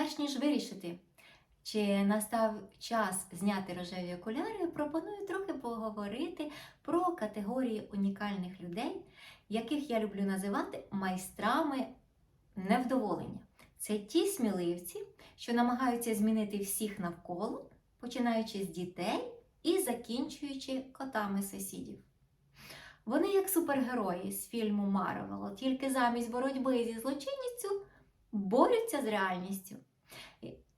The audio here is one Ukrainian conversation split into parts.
Перш ніж вирішити, чи настав час зняти рожеві окуляри, пропоную трохи поговорити про категорії унікальних людей, яких я люблю називати майстрами невдоволення. Це ті сміливці, що намагаються змінити всіх навколо, починаючи з дітей і закінчуючи котами сусідів. Вони як супергерої з фільму Марвел, тільки замість боротьби зі злочинністю борються з реальністю.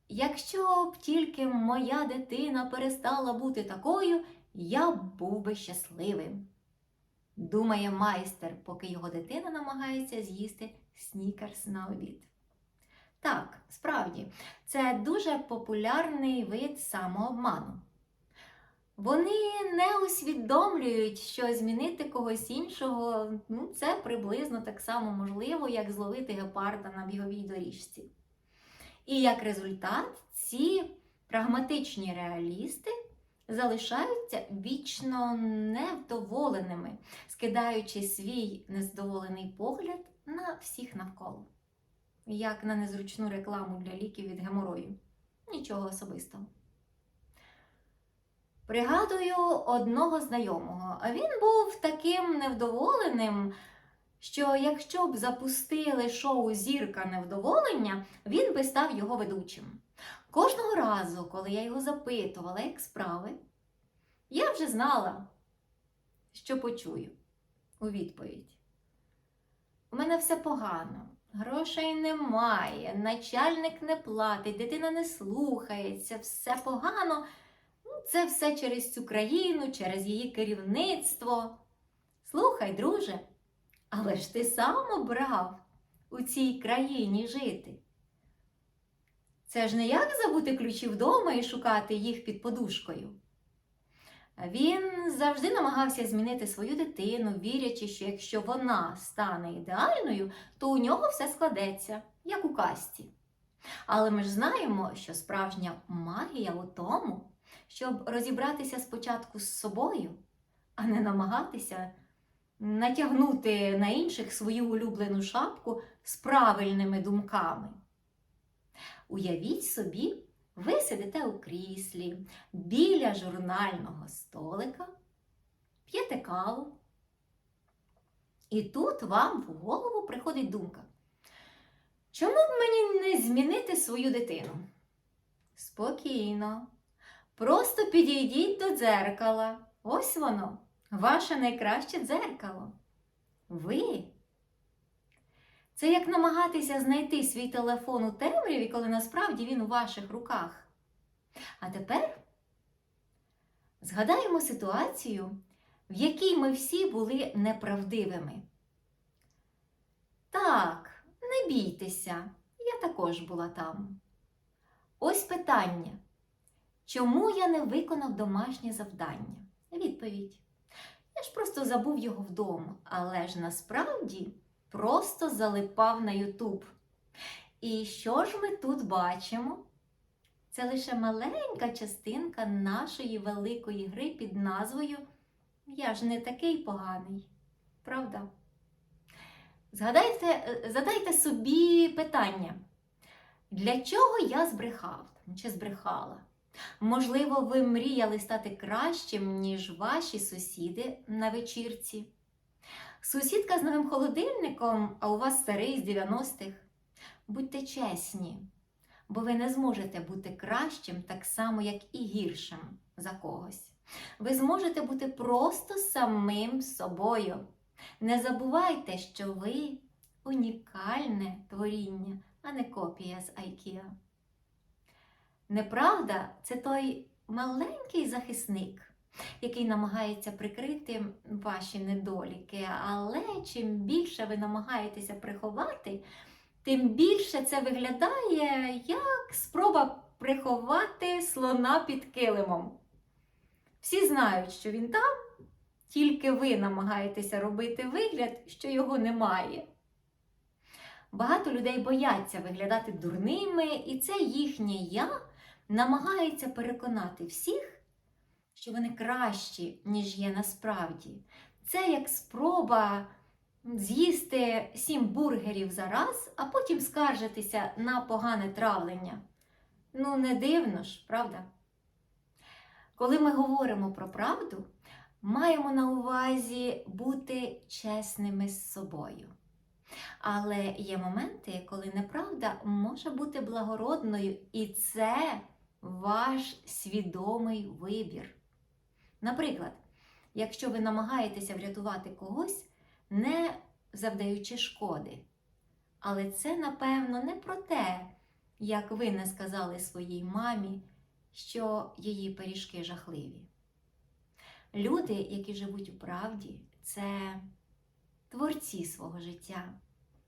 Якщо б тільки моя дитина перестала бути такою, я був би щасливим. Думає майстер, поки його дитина намагається з'їсти снікерс на обід. Так, справді, це дуже популярний вид самообману. Вони не усвідомлюють, що змінити когось іншого ну, це приблизно так само можливо, як зловити гепарда на біговій доріжці. І як результат, ці прагматичні реалісти залишаються вічно невдоволеними, скидаючи свій незадоволений погляд на всіх навколо, як на незручну рекламу для ліків від геморою. Нічого особистого. Пригадую одного знайомого. Він був таким невдоволеним, що якщо б запустили шоу Зірка невдоволення, він би став його ведучим. Кожного разу, коли я його запитувала, як справи, я вже знала, що почую у відповідь. У мене все погано, грошей немає, начальник не платить, дитина не слухається, все погано. Це все через цю країну, через її керівництво. Слухай, друже, але ж ти сам обрав у цій країні жити. Це ж не як забути ключі вдома і шукати їх під подушкою. Він завжди намагався змінити свою дитину, вірячи, що якщо вона стане ідеальною, то у нього все складеться, як у касті. Але ми ж знаємо, що справжня магія у тому, щоб розібратися спочатку з собою, а не намагатися натягнути на інших свою улюблену шапку з правильними думками. Уявіть собі, ви сидите у кріслі біля журнального столика, п'єте каву, і тут вам в голову приходить думка. Чому б мені не змінити свою дитину? Спокійно. Просто підійдіть до дзеркала. Ось воно, ваше найкраще дзеркало. Ви. Це як намагатися знайти свій телефон у темряві, коли насправді він у ваших руках. А тепер згадаємо ситуацію, в якій ми всі були неправдивими. Так, не бійтеся, я також була там. Ось питання. Чому я не виконав домашнє завдання? Відповідь. Я ж просто забув його вдома, але ж насправді просто залипав на Ютуб. І що ж ми тут бачимо? Це лише маленька частинка нашої великої гри під назвою Я ж не такий поганий. Правда? Згадайте, задайте собі питання, для чого я збрехав чи збрехала? Можливо, ви мріяли стати кращим, ніж ваші сусіди на вечірці. Сусідка з новим холодильником, а у вас старий з 90-х. Будьте чесні, бо ви не зможете бути кращим так само, як і гіршим за когось. Ви зможете бути просто самим собою. Не забувайте, що ви унікальне творіння, а не копія з IKEA. Неправда це той маленький захисник, який намагається прикрити ваші недоліки. Але чим більше ви намагаєтеся приховати, тим більше це виглядає як спроба приховати слона під килимом. Всі знають, що він там, тільки ви намагаєтеся робити вигляд, що його немає. Багато людей бояться виглядати дурними, і це їхнє я намагається переконати всіх, що вони кращі, ніж є насправді. Це як спроба з'їсти сім бургерів за раз, а потім скаржитися на погане травлення. Ну, не дивно ж, правда? Коли ми говоримо про правду, маємо на увазі бути чесними з собою. Але є моменти, коли неправда може бути благородною, і це ваш свідомий вибір. Наприклад, якщо ви намагаєтеся врятувати когось, не завдаючи шкоди. Але це, напевно, не про те, як ви не сказали своїй мамі, що її пиріжки жахливі. Люди, які живуть у правді, це творці свого життя,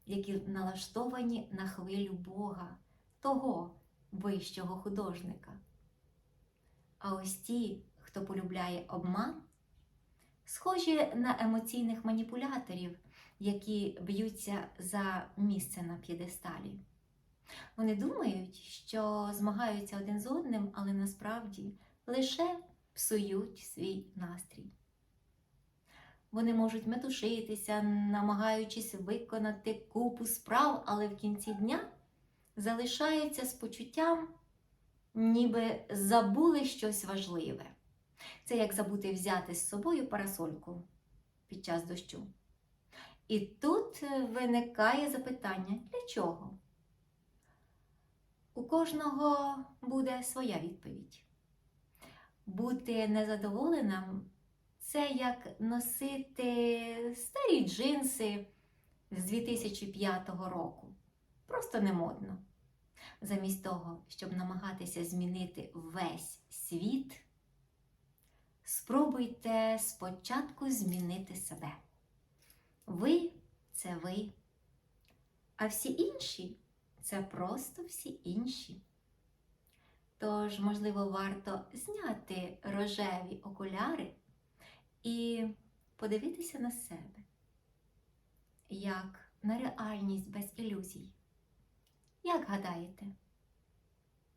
які налаштовані на хвилю Бога, того вищого художника. А ось ті, хто полюбляє обман, схожі на емоційних маніпуляторів, які б'ються за місце на п'єдесталі. Вони думають, що змагаються один з одним, але насправді лише псують свій настрій. Вони можуть метушитися, намагаючись виконати купу справ, але в кінці дня залишаються з почуттям, ніби забули щось важливе. Це як забути взяти з собою парасольку під час дощу. І тут виникає запитання: для чого? У кожного буде своя відповідь. Бути незадоволеним це як носити старі джинси з 2005 року. Просто не модно. Замість того, щоб намагатися змінити весь світ, спробуйте спочатку змінити себе. Ви це ви, а всі інші це просто всі інші. Тож, можливо, варто зняти рожеві окуляри і подивитися на себе, як на реальність без ілюзій. Як гадаєте?